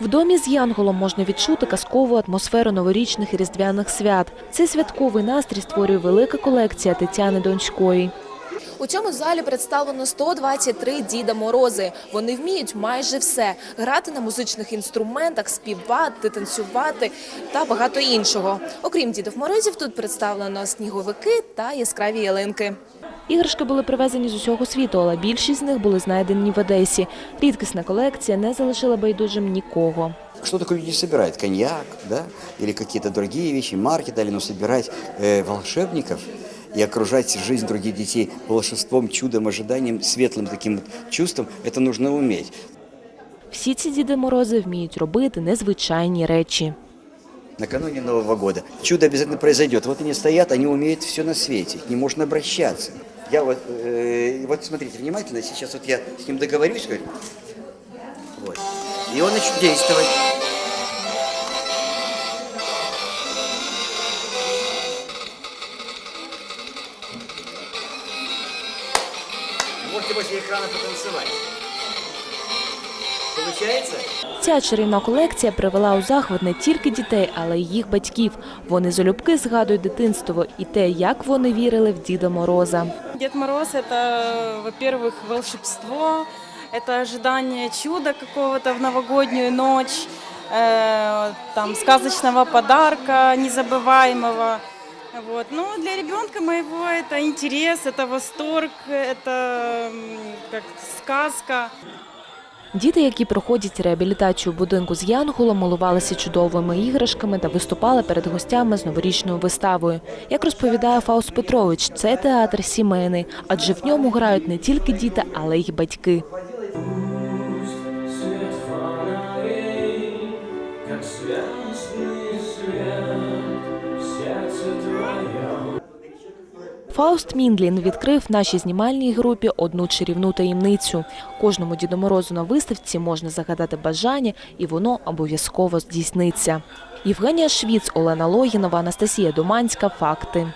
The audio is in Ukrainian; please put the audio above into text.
В домі з Янголом можна відчути казкову атмосферу новорічних і різдвяних свят. Цей святковий настрій створює велика колекція Тетяни Донської. У цьому залі представлено 123 Діда Морози. Вони вміють майже все: грати на музичних інструментах, співати, танцювати та багато іншого. Окрім Дідів Морозів, тут представлено сніговики та яскраві ялинки. Іграшки були привезені з усього світу, але більшість з них були знайдені в Одесі. Рідкісна колекція не залишила байдужим нікого. Что такое люди собирают? Коньяк, да? Или какие-то другие вещи, марки дали, но собирать э, волшебников и окружать жизнь других детей волшебством, чудом, ожиданием, светлым таким вот чувством, это нужно уметь. Всі ці Діди Морози вміють робити незвичайні речі. Накануне Нового года чудо обязательно произойдет. Вот они стоят, они умеют все на свете, к ним можно обращаться. Я вот, э, вот смотрите внимательно, сейчас вот я с ним договорюсь, говорю, вот, и он начнет действовать. Можете возле экрана потанцевать. Получается? Ця чарівна колекція привела у захват не тільки дітей, але й їх батьків. Вони залюбки згадують дитинство і те, як вони вірили в Діда Мороза. Дед Мороз – это, во-первых, волшебство, это ожидание чуда какого-то в новогоднюю ночь, э, там, сказочного подарка незабываемого. Вот. Ну, для ребенка моего это интерес, это восторг, это м, как сказка. Діти, які проходять реабілітацію будинку з Янголом, малувалися чудовими іграшками та виступали перед гостями з новорічною виставою. Як розповідає Фауст Петрович, це театр сімейний, адже в ньому грають не тільки діти, але й батьки. Фауст Міндлін відкрив нашій знімальній групі одну чарівну таємницю. Кожному Діду Морозу на виставці можна загадати бажання, і воно обов'язково здійсниться. Євгенія Швіц, Олена Логінова, Анастасія Думанська. Факти.